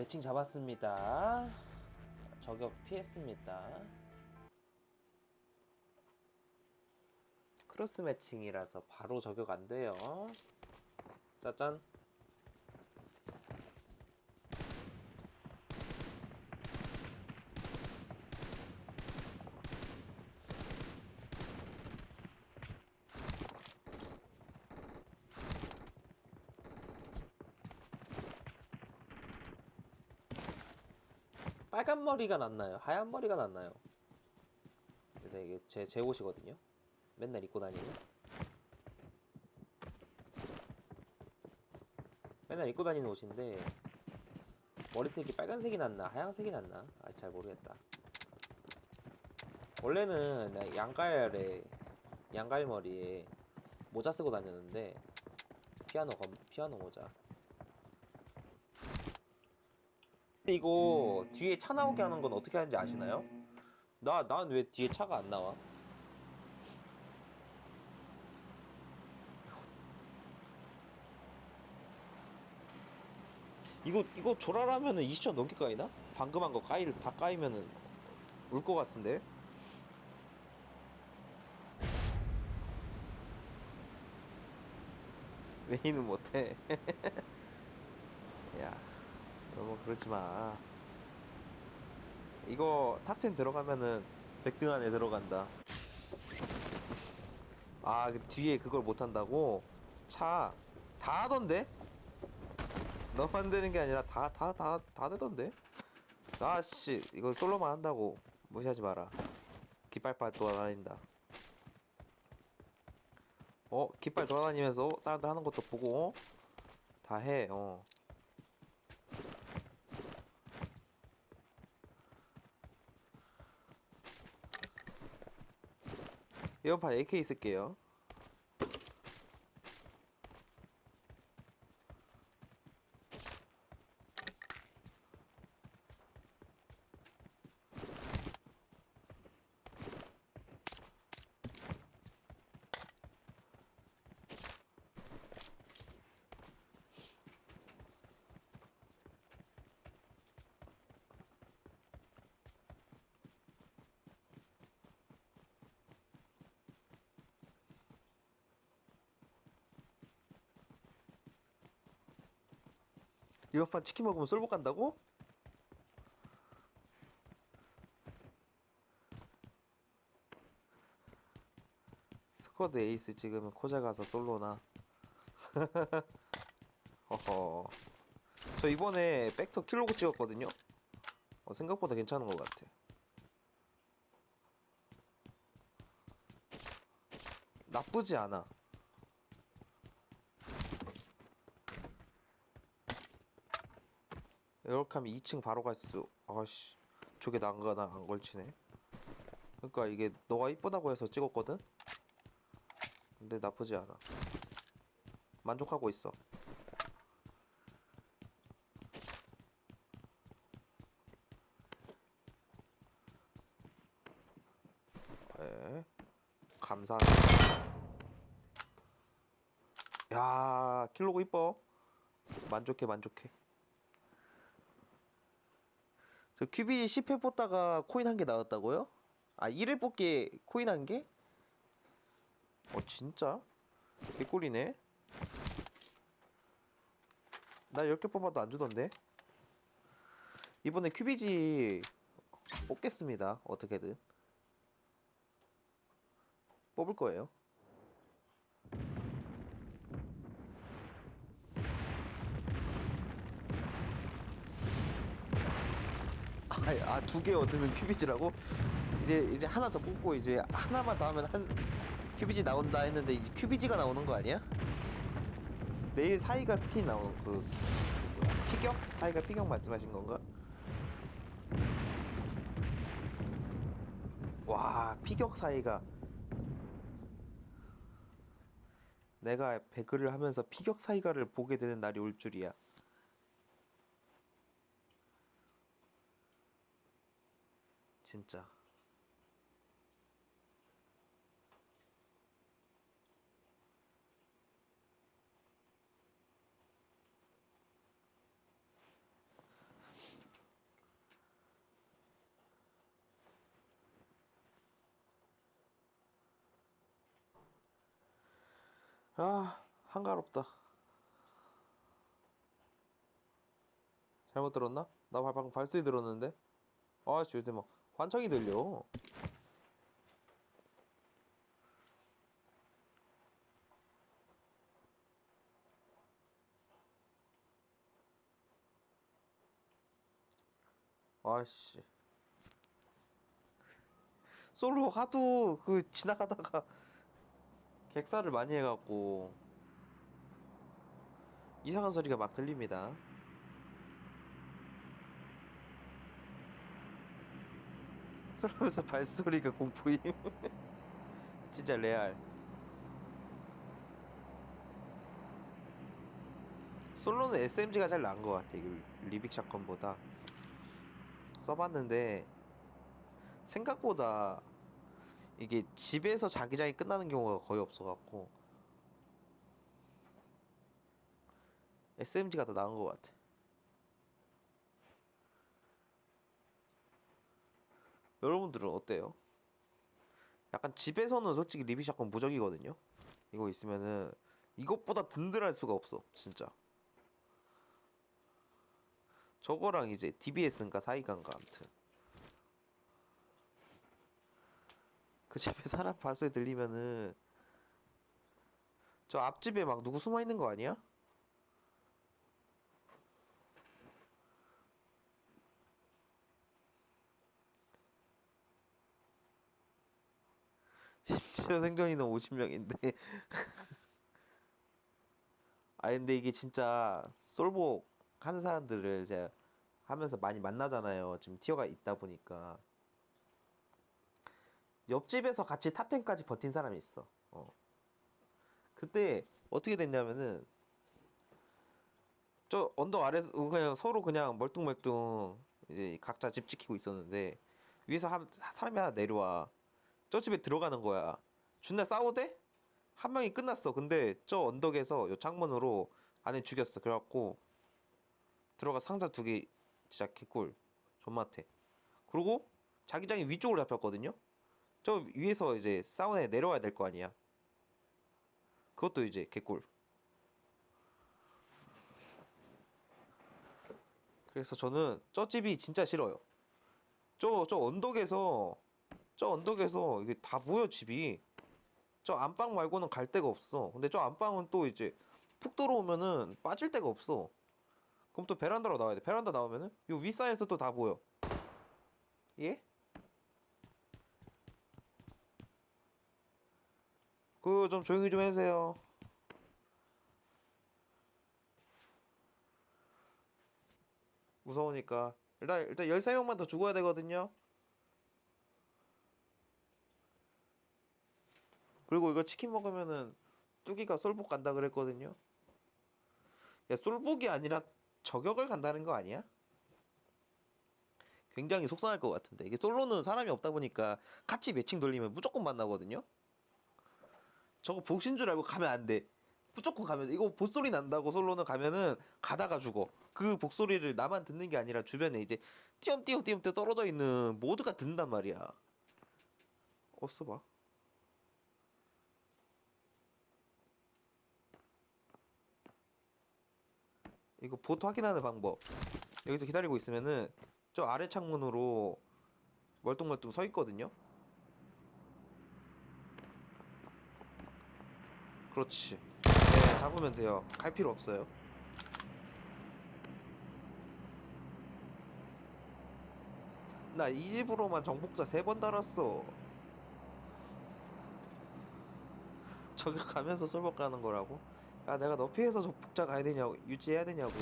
매칭 잡았습니다. 저격 피했습니다. 크로스 매칭이라서 바로 저격 안 돼요. 짜잔. 빨간 머리가 낫나요? 하얀 머리가 낫나요? 그래서 이게 제, 제 옷이거든요. 맨날 입고 다니는. 맨날 입고 다니는 옷인데 머리색이 빨간색이 낫나 하얀색이 낫나? 아 잘 모르겠다. 원래는 나 양갈에 양갈 머리에 모자 쓰고 다녔는데 피아노 검 피아노 모자. 근데 이거 뒤에 차 나오게 하는 건 어떻게 하는지 아시나요? 나 난 왜 뒤에 차가 안 나와? 이거 이거 조라라면은 20점 넘게 까이나? 방금 한 거 까일 다 까이면은 울 것 같은데. 메인은 못해. 야, 너무 그러지 마. 이거 탑10 들어가면은 100등 안에 들어간다. 아, 그 뒤에 그걸 못 한다고? 차 다 하던데? 너만 되는 게 아니라 다 다 다 다 되던데? 아씨 이거 솔로만 한다고 무시하지 마라 깃발빨 돌아다닌다 어 깃발 돌아다니면서 사람들 하는 것도 보고 다해 어 판 AK 쓸게요 이번 판 치킨 먹으면 쏠복 간다고? 스쿼드 에이스 찍으면 코자 가서 솔로나? 어허. 저 이번에 백터 킬로그 찍었거든요? 어, 생각보다 괜찮은 것 같아. 나쁘지 않아 이렇게 하면 2층 바로 갈 수. 아씨, 저게 난가 나 안 걸치네. 그러니까 이게 너가 이쁘다고 해서 찍었거든. 근데 나쁘지 않아. 만족하고 있어. 네. 감사합니다. 야, 킬로고 이뻐. 만족해, 만족해. 저 큐비 10회 뽑다가 코인 한 개 나왔다고요? 아 1회 뽑기에 코인 한 개? 어 진짜? 개꿀이네 나 10개 뽑아도 안 주던데 이번에 큐비지 뽑겠습니다 어떻게든 뽑을 거예요 아, 두 개 얻으면 큐비지라고? 이제 이제 하나 더 뽑고 이제 하나만 더 하면 한 큐비지 나온다 했는데 이제 큐비지가 나오는 거 아니야? 내일 사이가 스킨 나오는 그 피격? 사이가 피격 말씀하신 건가? 와 피격 사이가 내가 배그를 하면서 피격 사이가를 보게 되는 날이 올 줄이야. 진짜. 아 한가롭다. 잘못 들었나? 나 방금 발소리 들었는데? 아씨 요새 막 환청이 들려 아씨 솔로 하도 그 지나가다가 객사를 많이 해갖고 이상한 소리가 막 들립니다. 솔로에서 발소리가 공포임. 진짜 레알. 솔로는 SMG가 제일 나은 것 같아. 리빅 샷건보다. 써봤는데 생각보다 이게 집에서 자기장이 끝나는 경우가 거의 없어갖고 SMG가 더 나은 것 같아. 여러분들은 어때요? 약간 집에서는 솔직히 리비 샷건 무적이거든요. 이거 있으면은 이것보다 든든할 수가 없어, 진짜. 저거랑 이제 DBS인가 사이간가 아무튼. 그 집에 사람 발소리 들리면은 저 앞집에 막 누구 숨어 있는 거 아니야? 심지어 생존인은 50명인데 아 근데 이게 진짜 솔복 하는 사람들을 제가 하면서 많이 만나잖아요 지금 티어가 있다 보니까 옆집에서 같이 탑10까지 버틴 사람이 있어. 어. 그때 어떻게 됐냐면은 저 언덕 아래서 그냥 서로 그냥 멀뚱멀뚱 이제 각자 집 지키고 있었는데 위에서 한 사람이 하나 내려와. 저 집에 들어가는 거야. 준날 싸우대? 한 명이 끝났어. 근데 저 언덕에서 요 창문으로 안에 죽였어. 그래갖고 들어가 상자 두 개 진짜 개꿀 존맛해. 그리고 자기장이 위쪽으로 잡혔거든요. 저 위에서 이제 사우나에 내려와야 될 거 아니야. 그것도 이제 개꿀. 그래서 저는 저 집이 진짜 싫어요. 저, 저 언덕에서, 저 언덕에서 이게 다 보여, 집이. 저 안방 말고는 갈 데가 없어. 근데 저 안방은 또 이제 푹 들어오면은 빠질 데가 없어. 그럼 또 베란다로 나와야 돼. 베란다 나오면은 요 윗산에서 또 다 보여. 예? 그 좀 조용히 좀 해주세요. 무서우니까 일단 일단 13명만 더 죽어야 되거든요. 그리고 이거 치킨 먹으면은 뚜기가 솔복 간다 그랬거든요. 야, 솔복이 아니라 저격을 간다는 거 아니야? 굉장히 속상할 것 같은데 이게 솔로는 사람이 없다 보니까 같이 매칭 돌리면 무조건 만나거든요. 저거 복신 줄 알고 가면 안 돼. 무조건 가면 이거 보소리 난다고 솔로는 가면은 가다가 죽어. 그 복소리를 나만 듣는 게 아니라 주변에 이제 띄엄띄엄 띄엄띄엄 떨어져 있는 모두가 듣는단 말이야. 어 써봐. 이거 보트 확인하는 방법. 여기서 기다리고 있으면은 저 아래 창문으로 멀뚱멀뚱 서 있거든요. 그렇지. 네, 잡으면 돼요. 갈 필요 없어요. 나 이 집으로만 정복자 세 번 달았어. 저격하면서 솔복 가는 거라고? 야, 내가 너 피해서 정복자 가야 되냐고, 유지해야 되냐고.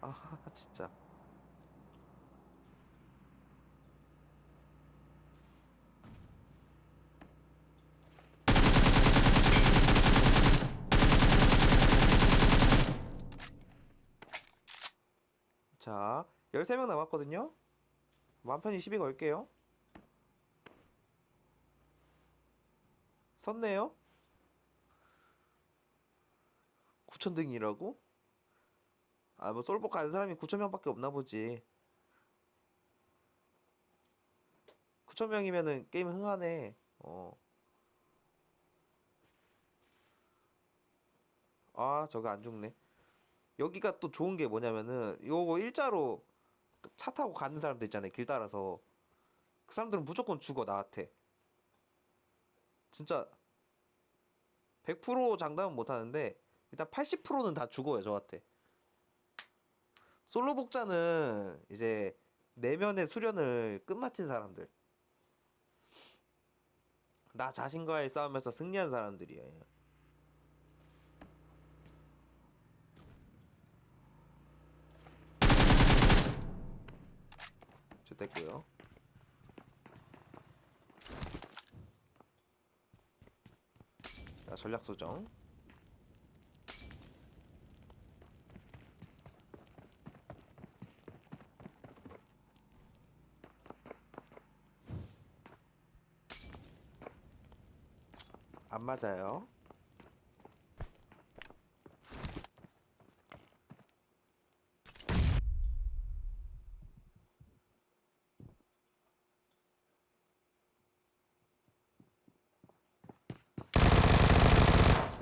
아, 진짜. 자, 13명 남았거든요? 맘 편히 시비 걸게요. 섰네요? 9천 등이라고? 아, 뭐, 솔복 가는 사람이 9천 명밖에 없나 보지. 9천 명이면은 게임 흥하네. 어. 아 저거 안 죽네 여기가 또 좋은 게 뭐냐면은 요거 일자로 차 타고 가는 사람들 있잖아요 길 따라서 그 사람들은 무조건 죽어 나한테 진짜 100% 장담은 못 하는데 일단 80%는 다 죽어요 저한테 솔로 복자는 이제 내면의 수련을 끝마친 사람들 나 자신과의 싸움에서 승리한 사람들이에요 됐고요. 자, 전략 수정. 안 맞아요.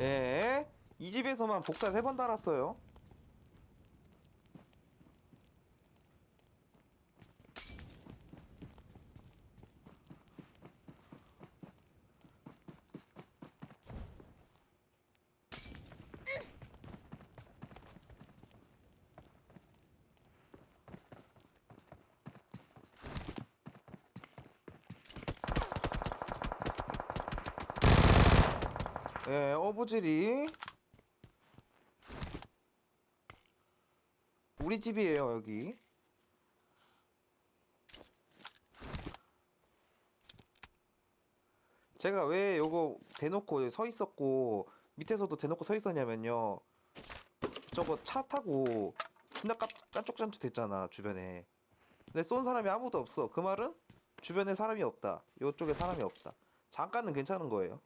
예. 이 집에서만 복사 세 번 달았어요. 예, 어부질이 우리 집이에요, 여기. 제가 왜 요거 대놓고 서 있었고 밑에서도 대놓고 서 있었냐면요. 저거 차 타고 존나 깜, 깐쪽잠쪽 됐잖아, 주변에. 근데 쏜 사람이 아무도 없어. 그 말은 주변에 사람이 없다. 요쪽에 사람이 없다. 잠깐은 괜찮은 거예요.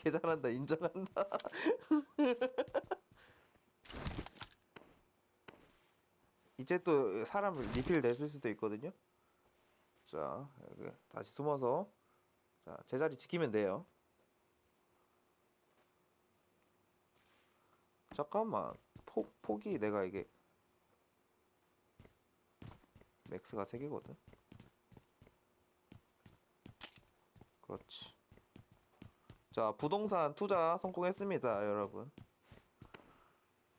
개 잘한다. 인정한다. 이제 또 사람 리필 냈을 수도 있거든요. 자 여기 다시 숨어서. 자 제자리 지키면 돼요. 잠깐만. 폭, 폭이 내가 이게 맥스가 3개거든? 그렇지 자, 부동산 투자 성공했습니다, 여러분.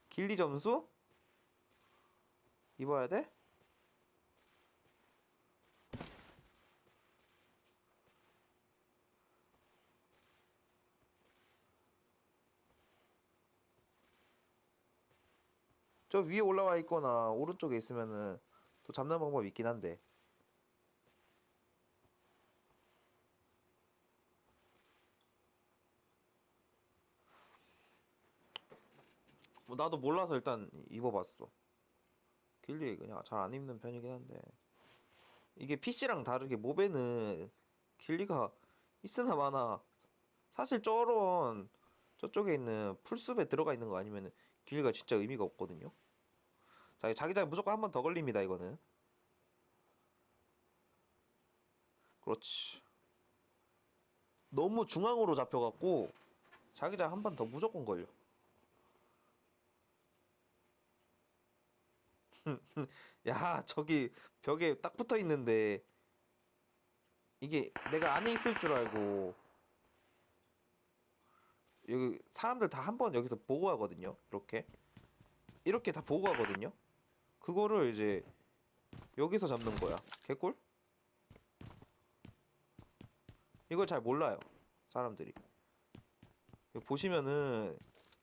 길리 점수? 입어야 돼? 저 위에 올라와 있거나 오른쪽에 있으면은 또 잡는 방법이 있긴 한데. 나도 몰라서 일단 입어봤어. 길리 그냥 잘 안 입는 편이긴 한데 이게 PC랑 다르게 몹에는 길리가 있으나 마나 사실 저런 저쪽에 있는 풀숲에 들어가 있는 거 아니면 길리가 진짜 의미가 없거든요. 자, 자기장 무조건 한 번 더 걸립니다 이거는. 그렇지. 너무 중앙으로 잡혀갖고 자기장 한 번 더 무조건 걸려. 야, 저기 벽에 딱 붙어 있는데 이게 내가 안에 있을 줄 알고 여기 사람들 다 한 번 여기서 보고 하거든요. 이렇게 이렇게 다 보고 하거든요. 그거를 이제 여기서 잡는 거야. 개꿀? 이걸 잘 몰라요. 사람들이. 보시면은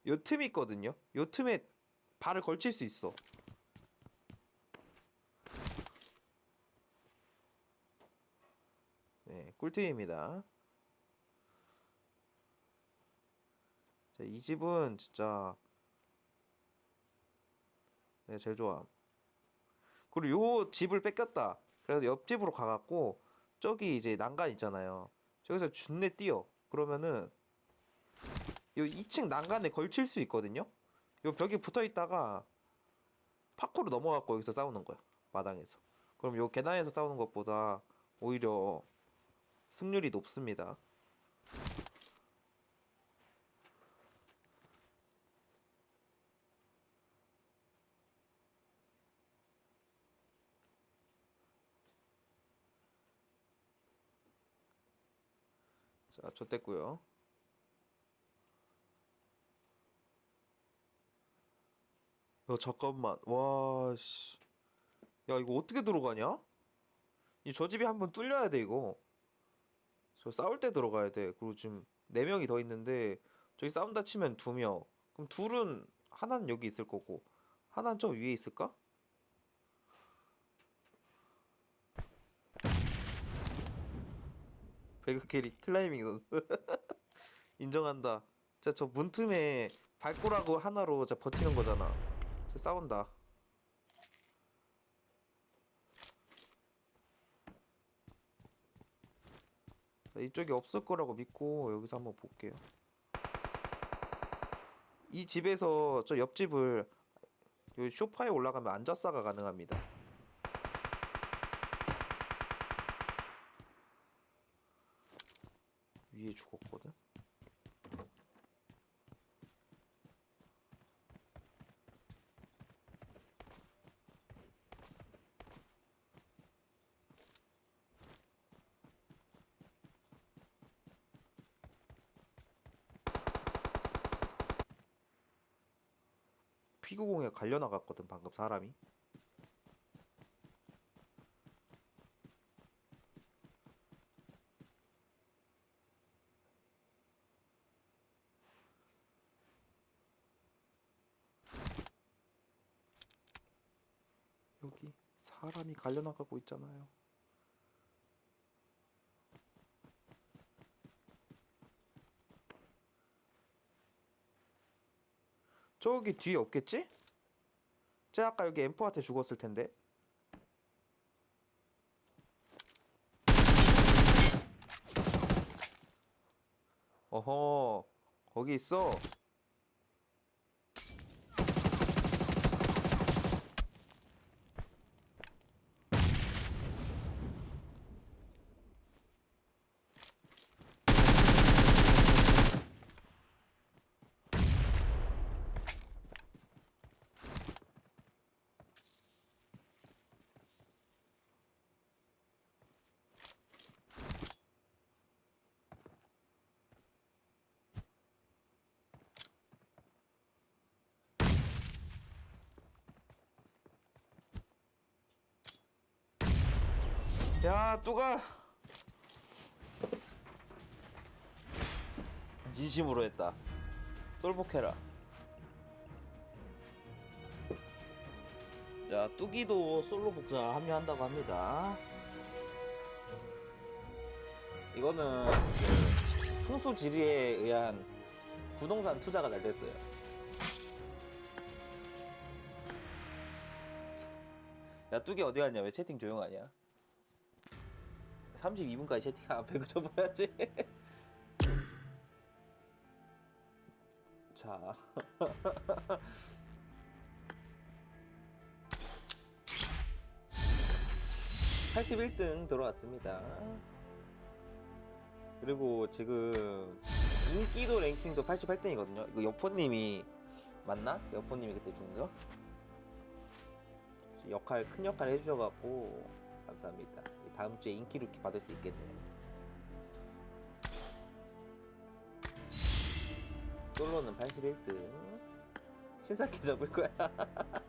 요 틈이 있거든요. 요 틈에 발을 걸칠 수 있어. 네, 꿀팁입니다. 자, 이 집은 진짜 내가 제일 좋아. 그리고 요 집을 뺏겼다. 그래서 옆집으로 가갖고 저기 이제 난간 있잖아요. 저기서 준내 뛰어. 그러면은 요 2층 난간에 걸칠 수 있거든요. 요 벽에 붙어 있다가 파쿠로 넘어갖고 여기서 싸우는 거야 마당에서 그럼 요 계단에서 싸우는 것보다 오히려 승률이 높습니다 자, 좋댔고요. 야, 잠깐만. 와, 씨. 야, 이거 어떻게 들어가냐? 이 저 집이 한번 뚫려야 돼, 이거. 저 싸울 때 들어가야 돼. 그리고 지금 네 명이 더 있는데 저기 싸운다 치면 두 명. 그럼 둘은 하나는 여기 있을 거고 하나는 저 위에 있을까? 배그 캐리 클라이밍 선수 인정한다. 진짜 저 문틈에 발꼬라고 하나로 진짜 버티는 거잖아. 저 싸운다. 이쪽에 없을 거라고 믿고 여기서 한번 볼게요. 이 집에서 저 옆집을 요 쇼파에 올라가면 앉아싸가 가능합니다. 위에 죽었거든. 피구공에 갈려 나갔거든 방금 사람이. 여기 사람이 갈려 나가고 있잖아요. 저기 뒤에 없겠지? 쟤 아까 여기 엠포한테 죽었을 텐데. 어허, 거기 있어. 야, 뚜가. 진심으로 했다. 솔복해라. 자, 뚜기도 솔로 복자 합류한다고 합니다. 이거는 그 풍수 지리에 의한 부동산 투자가 잘 됐어요. 야, 뚜기 어디 갔냐? 왜 채팅 조용하냐? 32분까지 채팅 안 배그 접어야지. 자. (81등) 들어왔습니다 그리고 지금 인기도 랭킹도 88등이거든요 이거 여포님이 맞나? 여포님이 그때 준 거? 역할 큰 역할 해주셔갖고 감사합니다. 다음 주에 인기 루키 받을 수 있겠네요. 솔로는 81등. 신사께 접을 거야.